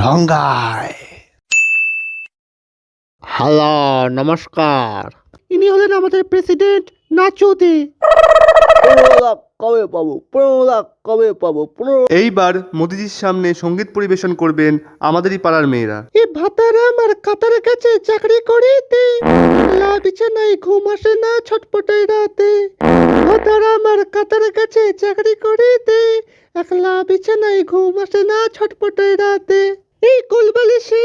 ঢঙ্গায়। Hello নমস্কার। ইনি হলেন আমাদের প্রেসিডেন্ট নাচুদি পনেরো লাখ কবে পাবো? পনেরো লাখ কবে পাবো? পনেরো এইবার মোদিজির সামনে সংগীত পরিবেশন করবেন আমাদেরই পাড়ার মেয়েরা। এ ভাতারাম আর কাতার কাছে চাকরি করিতে। লা বিছানায় ঘুম আসে না ছটপটে রাতে। ভাতারাম আর কাতার কাছে চাকরি করিতে। একলা বিছানায় ঘুম আসে না ছটপটে রাতে। এই কোলবালিশে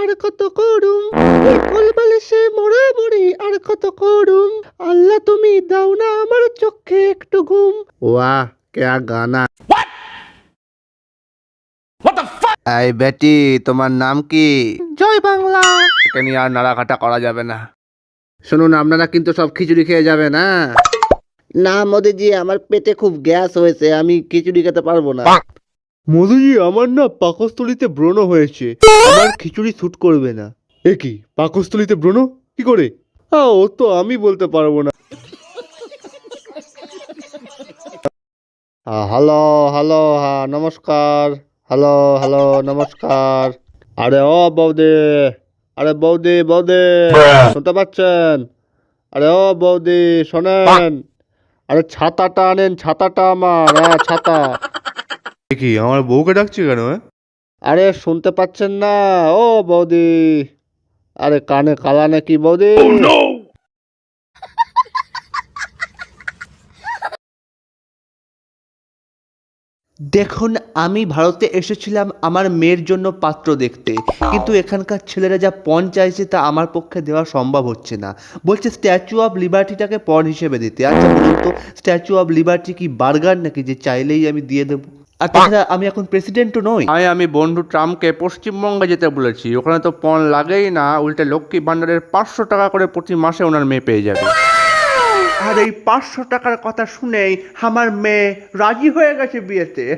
আর কত করুম? এই কোলবালিশে আর কত করুম? আল্লাহ তুমি দাও না আমার চোখে একটু ঘুম। ওয়াহ কেয়া গানা। এই বেটি তোমার নাম কি? জয় বাংলা। এটা নিয়ে আর নাড়াঘাটা করা যাবে না। শুনুন আপনারা কিন্তু সব খিচুড়ি খেয়ে যাবেন হ্যাঁ? না মোদিজি আমার পেটে খুব গ্যাস হয়েছে আমি খিচুড়ি খেতে পারব না। মোদিজি আমার না পাকস্থলিতে ব্রণ হয়েছে। আমার খিচুড়ি স্যুট করবে না। এ কি পাকস্থলিতে ব্রণ? কি করে? হ্যাঁ ও তো আমি বলতে পারব না। হ্যালো হ্যালো হ্যাঁ নমস্কার। হ্যালো হ্যালো নমস্কার। আরে ও বৌদি আরে বৌদি বৌদি শুনতে পাচ্ছেন? আরে ও বৌদি শোনেন। আরে ছাতাটা আনেন ছাতাটা আমার হ্যাঁ ছাতা। কি আমার বউকে ডাকছে কেন আরে শুনতে পাচ্ছেন না ও বৌদি। আরে কানে কালা নাকি বৌদি? দেখুন আমি ভারতে এসেছিলাম আমার মেয়ের জন্য পাত্র দেখতে। কিন্তু এখানকার ছেলেরা যা পণ চাইছে তা আমার পক্ষে দেওয়া সম্ভব হচ্ছে না। বলছে স্ট্যাচু অফ লিবার্টিটাকে পণ হিসেবে দিতে। আচ্ছা বলুন তো স্ট্যাচু অফ লিবার্টি কি বার্গার নাকি যে চাইলেই আমি দিয়ে দেবো? আর তাছাড়া আমি এখন প্রেসিডেন্টও নই। আমি আমি বন্ধু ট্রাম্পকে পশ্চিমবঙ্গে যেতে বলেছি। ওখানে তো পণ লাগেই না উল্টে লক্ষ্মী ভাণ্ডারের পাঁচশো টাকা করে প্রতি মাসে ওনার মেয়ে পেয়ে যাবে। আর এই পাঁচশো টাকার কথা শুনেই আমার মেয়ে রাজি হয়ে গেছে বিয়েতে।